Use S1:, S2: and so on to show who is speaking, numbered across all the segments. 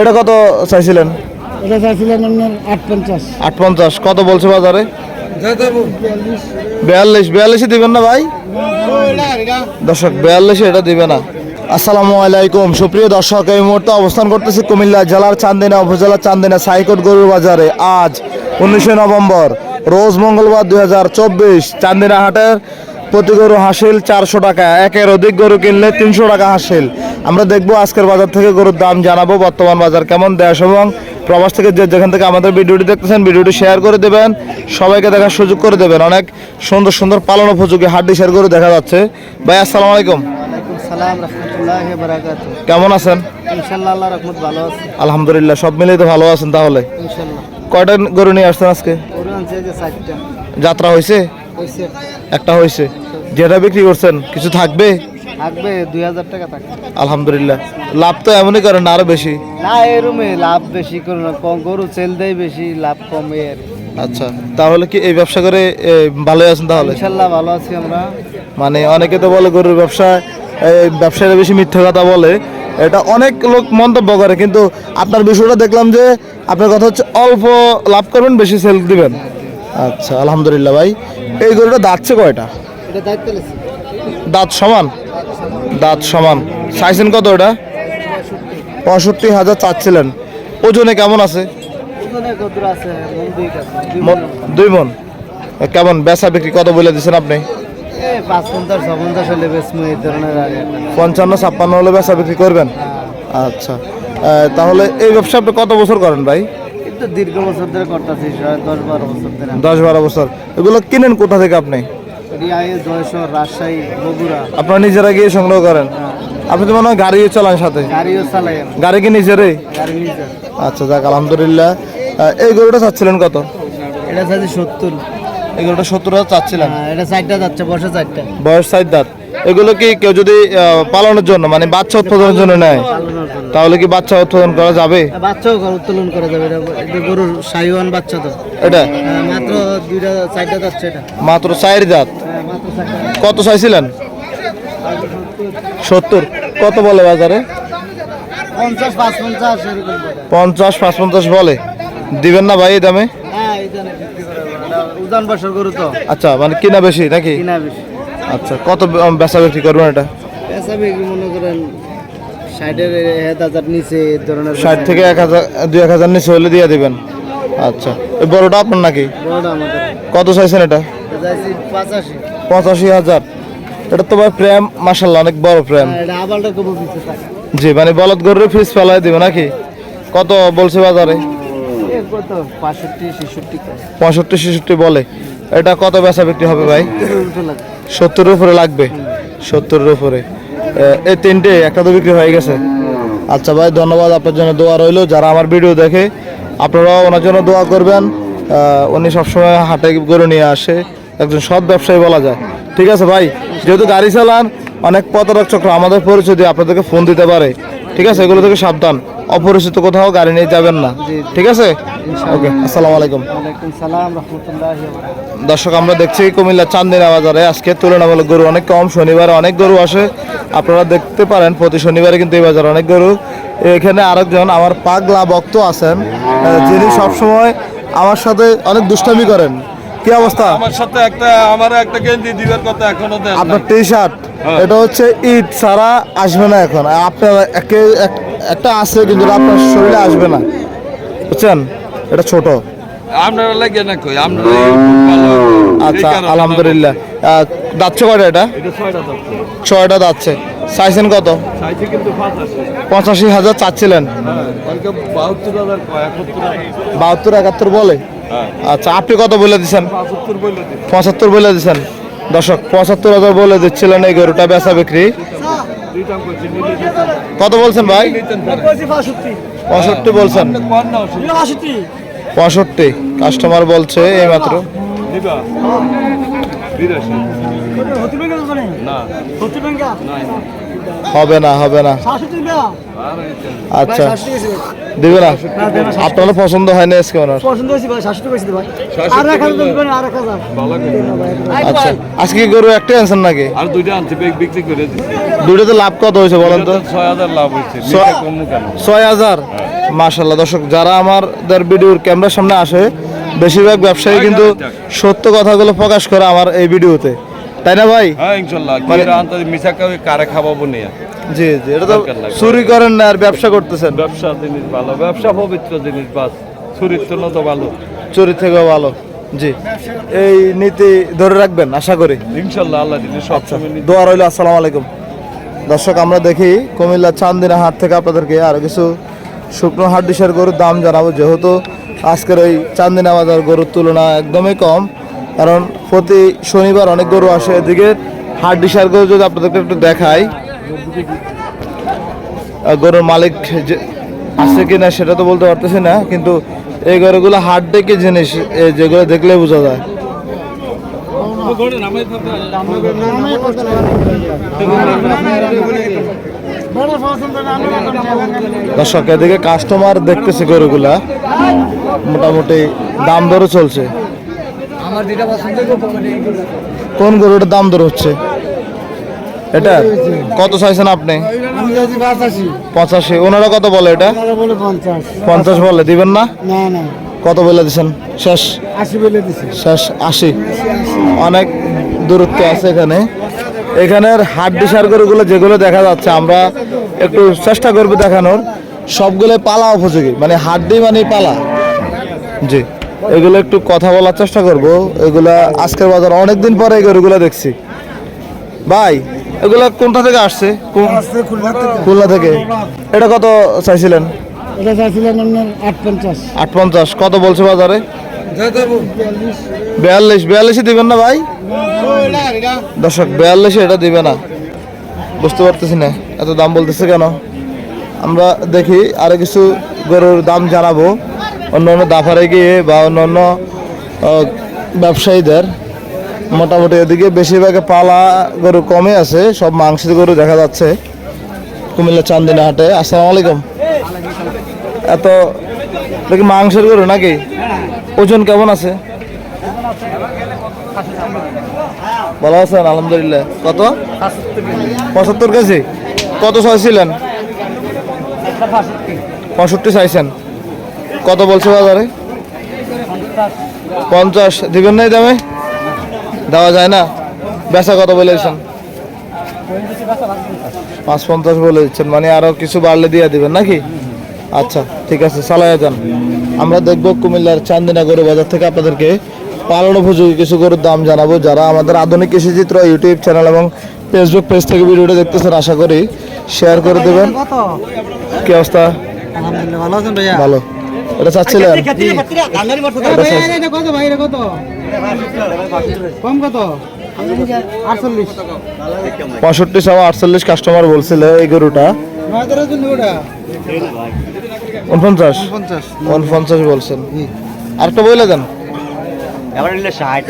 S1: এটা কত চাইছিলেন?
S2: এটা চাইছিলেন আপনার আট পঞ্চাশ
S1: আট পঞ্চাশ কত বলছে বাজারে? বিয়াল্লিশ বিয়াল্লিশে দিবেন না ভাই? দর্শক বিয়াল্লিশে এটা দিবে না। আসসালামু আলাইকুম। সুপ্রিয় দর্শক এই মুহূর্তে অবস্থান করতেছি কুমিল্লা জেলার চান্দিনা উপজেলার চান্দিনা সাইকোট গরুর বাজারে। আজ উনিশে নভেম্বর রোজ মঙ্গলবার দুই হাজার চব্বিশ চান্দিনা হাটের প্রতি গরু হাসিল চারশো টাকা। একের অধিক গরু কিনলে তিনশো টাকা হাসিল। আমরা দেখব আজকের বাজার থেকে গরুর দাম জানাব বর্তমান বাজার কেমন দেশ এবং প্রবাস থেকে যে যেখান থেকে আমাদের ভিডিওটি দেখতেছেন ভিডিওটি শেয়ার করে দেবেন সবাইকে দেখার সুযোগ করে দেবেন। অনেক সুন্দর সুন্দর পালন উপযোগী হাড্ডি শেয়ার করে দেখা যাচ্ছে। ভাই আসসালামু আলাইকুম। কেমন আছেন? আলহামদুলিল্লাহ সব মিলিয়ে তো ভালো আছেন তাহলে। কয়টা গরু নিয়ে আসছেন আজকে? যাত্রা হয়েছে একটা হয়েছে যেটা বিক্রি করছেন কিছু থাকবে?
S2: থাকবে দুই হাজার টাকা থাকবে।
S1: আলহামদুলিল্লাহ। লাভ তো এমনই করেন না আরও বেশি?
S2: না এরমে লাভ বেশি করে না কম গরু সেল দেয় বেশি লাভ কম এর
S1: আচ্ছা তাহলে কি এই ব্যবসা করে এ, ভালোই আছেন তাহলে?
S2: ইনশাল্লাহ ভালো আছি আমরা।
S1: মানে অনেকে তো বলে গরুর ব্যবসা এই ব্যবসায়ীরা বেশি মিথ্যে কথা বলে। এটা অনেক লোক মন্তব্য করে কিন্তু আপনার বিষয়টা দেখলাম যে আপনার কথা হচ্ছে অল্প লাভ করবেন বেশি সেল দিবেন। আচ্ছা আলহামদুলিল্লাহ ভাই। এই গরুটা দাঁতছে কয়টা?
S2: এটা দায়িত্ব লেছি
S1: দাঁত সমান? দাঁত সমান। চাইছেন কত ওটা পঁয়ষট্টি হাজার চাচ্ছিলেন। ওজনে কেমন আছে?
S2: দুই
S1: মন কেমন? বেচা বিক্রি কত বলে দিচ্ছেন আপনি? পঞ্চান্ন ছাপ্পান্ন হলে বেচা বিক্রি করবেন? আচ্ছা। তাহলে এই ব্যবসা আপনি কত বছর করেন ভাই?
S2: দীর্ঘ বছর ধরে করতেছি দশ বারো বছর ধরে।
S1: দশ বারো বছর। এগুলো কিনেন কোথা থেকে আপনি?
S2: রিয়ায়ে জয়সর রাজশাহী বগুড়া।
S1: আপনারা নিজেরা গিয়ে সংগ্রহ করেন? আপনি তো মনে হয় গাড়িও চালান সাথে?
S2: গাড়িও চালাই
S1: গাড়ি কি নিজেরই?
S2: গাড়ি নিজের।
S1: আচ্ছা যাক আলহামদুলিল্লাহ। এই গরুটা চাচ্ছিলেন কত?
S2: এটা চাইছি সত্তর।
S1: এই গরুটা সত্তর হাজার চাচ্ছিলেন?
S2: হ্যাঁ, এটা চারটা যাচ্ছে বসে চারটা।
S1: বয়স সাইড দাঁত। এগুলো কি কেউ যদি পালনের জন্য মানে বাচ্চা উৎপাদনের জন্য নেয় তাহলে কি বাচ্চা উৎপাদন করা যাবে?
S2: বাচ্চাও উত্তোলন করা যাবে। এটা গরুর সাইওয়ান বাচ্চা তো।
S1: এটা?
S2: হ্যাঁ, মাত্র দুইটা চারটা যাচ্ছে এটা।
S1: মাত্র চার দাঁত।
S2: হ্যাঁ,
S1: কত চাইছিলেন? সত্তর। কত বলে বাজারে?
S2: পঞ্চাশ পাঁচ পঞ্চাশ বলে।
S1: দিবেন না ভাই এই দামে?
S2: হ্যাঁ
S1: আচ্ছা মানে কিনা বেশি নাকি? আচ্ছা কত বেচা বিক্রি করবেন এটা? ষাট থেকে এক হাজার দুই এক হাজার নিচে হলে দিয়ে দিবেন। আচ্ছা বড়টা আপনার নাকি? কত চাইছেন এটা?
S2: পঁচাশি।
S1: পঁচাশি হাজার। এটা তো ভাই প্রেম মাসাল্লাহ অনেক বড় প্রেম।
S2: হ্যাঁ,
S1: জি মানে বলদ গরুর ফিস ফেলাই দিবে নাকি? কত বলছে বাজারে? পঁয়ষট্টি ছেষট্টি বলে। এটা কত বেচা বিক্রি হবে ভাই? সত্তরের উপরে লাগবে। সত্তরের উপরে এই তিনটে একটা তো বিক্রি হয়ে গেছে। আচ্ছা ভাই ধন্যবাদ আপনার জন্য দোয়া রইল। যারা আমার ভিডিও দেখে আপনারাও ওনার জন্য দোয়া করবেন। উনি সবসময় হাটে গরু নিয়ে আসে। একজন সৎ ব্যবসায়ী বলা যায়। ঠিক আছে ভাই? যেহেতু গাড়ি চালান অনেক পতরক চক্র আমাদের পরিচয় দিয়ে আপনাদেরকে ফোন দিতে পারে। ঠিক আছে? এগুলো থেকে সাবধান। অপরিচিত কোথাও গাড়ি নিয়ে যাবেন না। ঠিক আছে? ওকে আসসালামু আলাইকুম। দর্শক আমরা দেখছি কুমিল্লা চান্দিনা বাজারে আজকে তুলনামূলক গরু অনেক কম। শনিবারে অনেক গরু আসে। আপনারা দেখতে পারেন প্রতি শনিবারে কিন্তু এই বাজারে অনেক গরু। এখানে আরেকজন আমার পাগলা ভক্ত আছেন যিনি সবসময় আমার সাথে অনেক দুষ্টামি করেন। কি অবস্থা?
S3: আমার সাথে একটা আমার একটা গেঞ্জি দিবার কথা এখনও দেন
S1: আপনার টি শার্ট এটা হচ্ছে ঈদ ছাড়া আসবে না এখন। আপনার একে- এক- একটা আছে কিন্তু আপনার শরীরে আসবে না। বুঝছেন? এটা ছোট।
S3: আপনারা লাগে না কই আপনারা
S1: আচ্ছা আলহামদুলিল্লাহ। যাচ্ছে কয়টা এটা?
S3: ছয়টা যাচ্ছে
S1: ছয়টা চাইছেন কত?
S3: পঁচাশি।
S1: হাজার চাচ্ছিলেন।
S3: হ্যাঁ বাহাত্তর একাত্তর
S1: বলে?
S3: হ্যাঁ
S1: আচ্ছা আপনি কত বলে দিচ্ছেন
S3: পঁচাত্তর
S1: বলে দিচ্ছেন দর্শক পঁচাত্তর হাজার বলে দিচ্ছিলেন এই গরুটা বেচা বিক্রি। কত বলছেন ভাই? পঁয়ষট্টি বলছেন? পঁয়ষট্টি কাস্টমার বলছে এই মাত্র
S3: বিরাশি না
S1: হবে না হবে না। আচ্ছা। দিবে না? আপনার পছন্দ হয় না আজকে ওনার
S2: পছন্দ হয়েছে ভাই ভাই। আর। দিবেন আর
S1: আচ্ছা আজকে গরু একটাই আনছেন নাকি?
S3: আর দুইটা বেগ বিক্রি করে
S1: দুইটাতে লাভ কত হয়েছে বলেন তো?
S3: ছয় হাজার লাভ হয়েছে
S1: ছয়-
S3: কম কেন?
S1: ছয় হাজার? মাশাল্লাহ দর্শক যারা আমাদের ভিডিওর ক্যামেরার সামনে আসে বেশিরভাগ ব্যবসায়ী কিন্তু সত্য কথাগুলো প্রকাশ করে আমার এই ভিডিওতে। তাই না ভাই?
S3: হ্যাঁ
S1: মানে-
S3: রান তাদের মিশা কাউকে কারে খাওয়াবো নিয়ে
S1: জি জি এটা তো চুরি করেন না আর ব্যবসা করতেছেন।
S3: ব্যবসা জিনিস ভালো ব্যবসা পবিত্র জিনিস বাস। চরিত্র তো ভালো।
S1: চুরি থেকেও ভালো। জি এই নীতি ধরে রাখবেন আশা করি।
S3: ইনশাল্লাহ আল্লাহ দিলে সব সময়
S1: দোয়া রইল আসসালামু আলাইকুম। দর্শক আমরা দেখি কুমিল্লা চান্দিনা হাট থেকে আপনাদেরকে আরও কিছু শুকনো হাট ডিশের গরুর দাম জানাব। যেহেতু আজকের ওই চান্দিনা বাজার গরুর তুলনা একদমই কম, কারণ প্রতি শনিবার অনেক গরু আসে। এদিকে হাট ডিশার গরু যদি আপনাদেরকে একটু দেখাই গরুর মালিক আছে কিনা সেটা তো বলতে পারতেছি না, কিন্তু এই গরুগুলো হাট ডেকে জিনিস যেগুলো দেখলে বোঝা যায়। দর্শক, এদিকে কাস্টমার দেখতেছে গরুগুলা। মোটামুটি দাম দরও চলছে।
S2: পছন্দ
S1: কোন গরুটার দাম দর হচ্ছে? এটা? কত চাইছেন আপনি? পঁচাশি। ওনারা কত বলে এটা?
S2: পঞ্চাশ।
S1: বলে। দিবেন না? কত বলে দিছেন? শেষ? শেষ? আশি? অনেক দূরত্ব আছে এখানে। এখানের ডিসার গরুগুলো যেগুলো দেখা যাচ্ছে আমরা একটু চেষ্টা করব দেখানোর। সবগুলো পালা উপযোগী। মানে হাড্ডি মানে পালা। জি। এগুলো একটু কথা বলার চেষ্টা করব। এগুলা আজকের বাজার অনেক দিন পরে এই গরুগুলো দেখছি। ভাই এগুলা কোনটা থেকে আসছে? কোন- খুলনা থেকে। এটা কত চাইছিলেন?
S2: এটা চাইছিলেন আপনার আট পঞ্চাশ
S1: আট পঞ্চাশ কত বলছে বাজারে? বিয়াল্লিশ। বিয়াল্লিশে দিবেন না ভাই? দর্শক বিয়াল্লিশে এটা দিবে না। বুঝতে পারতেছি না এত দাম বলতেছে কেন? আমরা দেখি আরও কিছু গরুর দাম জানাব। অন্য অন্য দাফারে গিয়ে বা অন্য অন্য ব্যবসায়ীদের মোটামুটি এদিকে বেশিরভাগ পালা গরু কমে আছে, সব মাংসের গরু দেখা যাচ্ছে কুমিল্লা চান্দিনা হাটে আসসালামু আলাইকুম। এত দেখি মাংসের গরু নাকি? ওজন কেমন আছে? ভালো আছেন, আলহামদুলিল্লাহ। কত? পঁচাত্তর কেজি। কত চাইছিলেন পঁয়ষট্টি চাইছেন কত বলছে বাজারে? পঞ্চাশ। দিবেন নাই দামে? দেওয়া যায় না। বেচা কত বলেছেন পাঁচ পঞ্চাশ বলে দিচ্ছেন। মানে আরও কিছু বাড়লে দিয়ে দিবেন নাকি? আচ্ছা ঠিক আছে চালাইয়া যান। আমরা দেখব কুমিল্লার চান্দিনা গরু বাজার থেকে আপনাদেরকে পালন উপযোগী কিছু গরুর দাম জানাব। যারা আমাদের আধুনিক কৃষিচিত্র ইউটিউব চ্যানেল এবং ফেসবুক পেজ থেকে ভিডিওটা দেখতেছেন আশা করি শেয়ার করে দেবেন। কি অবস্থা?
S2: ভালো
S1: ভালো। এটা চাচ্ছিলেন?
S2: কম কত?
S1: পঁয়ষট্টি সবা আটচল্লিশ কাস্টমার বলছিল এই গরুটা। উনপঞ্চাশ?
S2: পঞ্চাশ
S1: উনপঞ্চাশ বলছেন। আরেকটা দেন ষাট।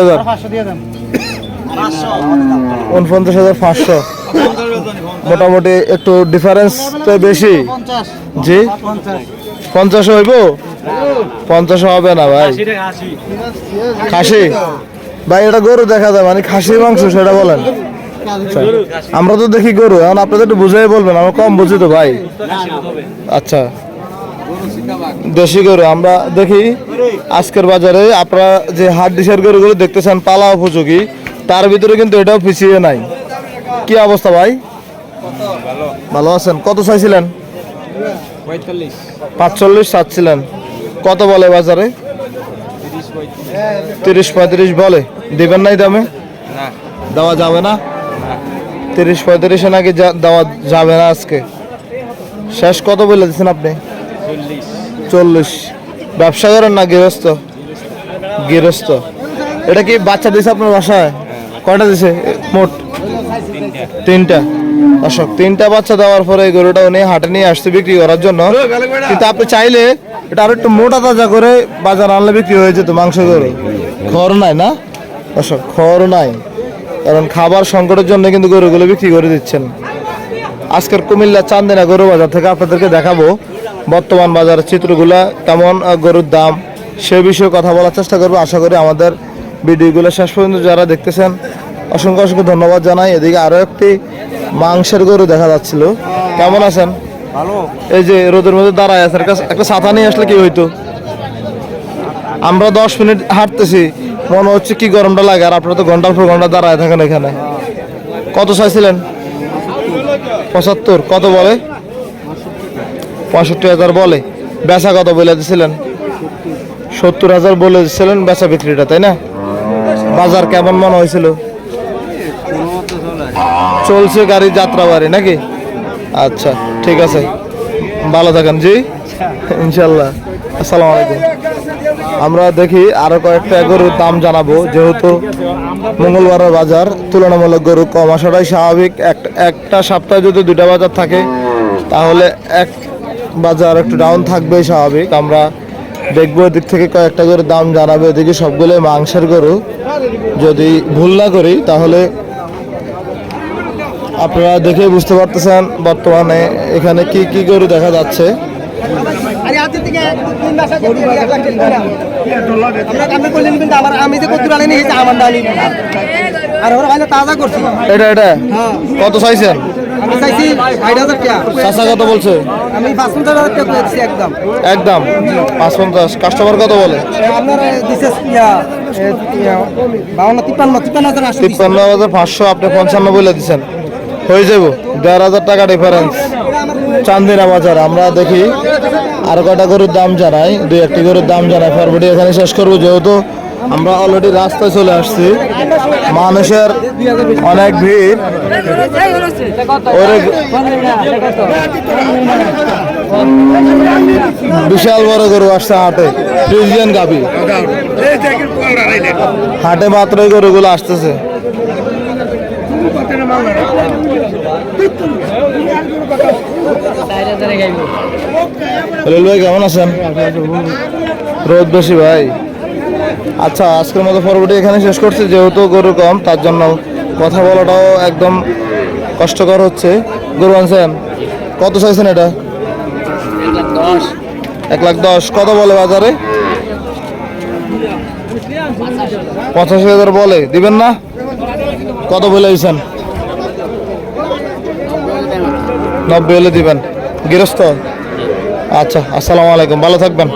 S1: হাজার। উনপঞ্চাশ হাজার পাঁচশো। মোটামুটি একটু ডিফারেন্স তো বেশি। জি?
S2: পঞ্চাশ
S1: হইব? পঞ্চাশ হবে না ভাই। খাসি? ভাই, এটা গরু দেখা যায় মানে খাসির মাংস, সেটা বলেন। আমরা তো দেখি গরু, এখন আপনাদের একটু বুঝাই বলবেন, আমরা কম বুঝি তো ভাই। আচ্ছা। দেশি গরু, আমরা দেখি আজকের বাজারে আপনারা যে হাট ডিসের গরুগুলো দেখতেছেন, পালা উপযোগী, তার ভিতরে কিন্তু এটাও পিছিয়ে নাই। কি অবস্থা ভাই? ভালো আছেন? কত চাইছিলেন? পাঁচচল্লিশ চাচ্ছিলেন। কত বলে বাজারে? তিরিশ পঁয়ত্রিশ বলে। দিবেন নাই দামে? দেওয়া যাবে না? তিরিশ পঁয়ত্রিশে নাকি দেওয়া যাবে না আজকে? শেষ কত বলে দিচ্ছেন আপনি? চল্লিশ। ব্যবসা করেন না গৃহস্থ? গৃহস্থ। এটা কি বাচ্চা দিছে আপনার বাসায়? কয়টা দিছে? মোট? তিনটা। অশোক তিনটা বাচ্চা দেওয়ার পরে এই গরুটা উনি হাটে নিয়ে আসছে বিক্রি করার জন্য। কিন্তু আপনি চাইলে এটা আরও একটু মোটা তাজা করে বাজার আনলে বিক্রি হয়ে যেত মাংস গরু। খড় নাই না? অশোক খড় নাই। কারণ খাবার সংকটের জন্য কিন্তু গরুগুলো বিক্রি করে দিচ্ছেন। আজকের কুমিল্লা চান্দিনা গরু বাজার থেকে আপনাদেরকে দেখাবো। বর্তমান বাজারের চিত্রগুলা কেমন গরুর দাম সে বিষয়ে কথা বলার চেষ্টা করব। আশা করি আমাদের ভিডিওগুলো শেষ পর্যন্ত যারা দেখতেছেন অসংখ্য অসংখ্য ধন্যবাদ জানাই। এদিকে আরও একটি মাংসের গরু দেখা যাচ্ছিল। কেমন আছেন?
S3: ভালো।
S1: এই যে রোদের মধ্যে দাঁড়ায় আছে একটা ছাতা নিয়ে আসলে কি হইতো? আমরা দশ মিনিট হাঁটতেছি। মনে হচ্ছে কি গরমটা লাগে আর আপনারা তো ঘণ্টার পর ঘণ্টা দাঁড়ায় থাকেন এখানে। কত চাইছিলেন? পঁচাত্তর। কত বলে? পঁয়ষট্টি হাজার বলে। বেচা কত বলে দিছিলেন? সত্তর হাজার বলে দিছিলেন বেচা বিক্রিটা তাই না? বাজার কেমন মনে হয়েছিল? চলছে গাড়ি যাত্রা বাড়ি নাকি? আচ্ছা ঠিক আছে। ভালো থাকেন, জি? ইনশাল্লাহ আসসালামু আলাইকুম। আমরা দেখি আরও কয়েকটা গরুর দাম জানাব। যেহেতু মঙ্গলবারের বাজার তুলনামূলক গরু কম আসাটাই স্বাভাবিক। এক- একটা সপ্তাহে যদি দুটা বাজার থাকে, তাহলে এক বাজার একটু ডাউন থাকবেই স্বাভাবিক। আমরা দেখব এদিক থেকে কয়েকটা গরুর দাম জানাব। এদিকে সবগুলো মাংসের গরু। যদি ভুল না করি, তাহলে আপনারা দেখে বুঝতে পারতেছেন বর্তমানে এখানে কি কি গরু দেখা যাচ্ছে। এটা এটা?
S2: হ্যাঁ।
S1: কত চাইছেন? চাষা কত বলছে?
S2: একদম।
S1: একদম? পাঁচ পঞ্চাশ। কাস্টমার কত বলে?
S2: তিপ্পান্ন হাজার
S1: পাঁচশো আপনি পঞ্চান্ন বলে দিচ্ছেন হয়ে যাব। দেড় হাজার টাকা ডিফারেন্স চান্দিনা বাজার, আমরা দেখি আর কটা গরুর দাম জানাই। দুই একটি গরুর দাম জানাই। ফরবডি এখানে শেষ করব, যেহেতু আমরা অলরেডি রাস্তায় চলে আসছি। মানুষের অনেক ভিড়। বিশাল বড় গরু আসছে হাটে। ফ্রিজিয়ান হাটে মাত্রই গরুগুলো আসতেছে। ভাই কেমন আছেন? রোদ বেশি ভাই। আচ্ছা আজকের মতো পরবর্তী এখানে শেষ করছি, যেহেতু গরু কম, তার জন্য কথা বলাটাও একদম কষ্টকর হচ্ছে। গরু আনছেন কত চাইছেন এটা? এক লাখ দশ। কত বলে বাজারে? পঁচাশি হাজার বলে, দিবেন না? কত বলে দিয়েছেন নব্বই হলে দিবেন। গৃহস্থ? আচ্ছা আসসালামু আলাইকুম। ভালো থাকবেন।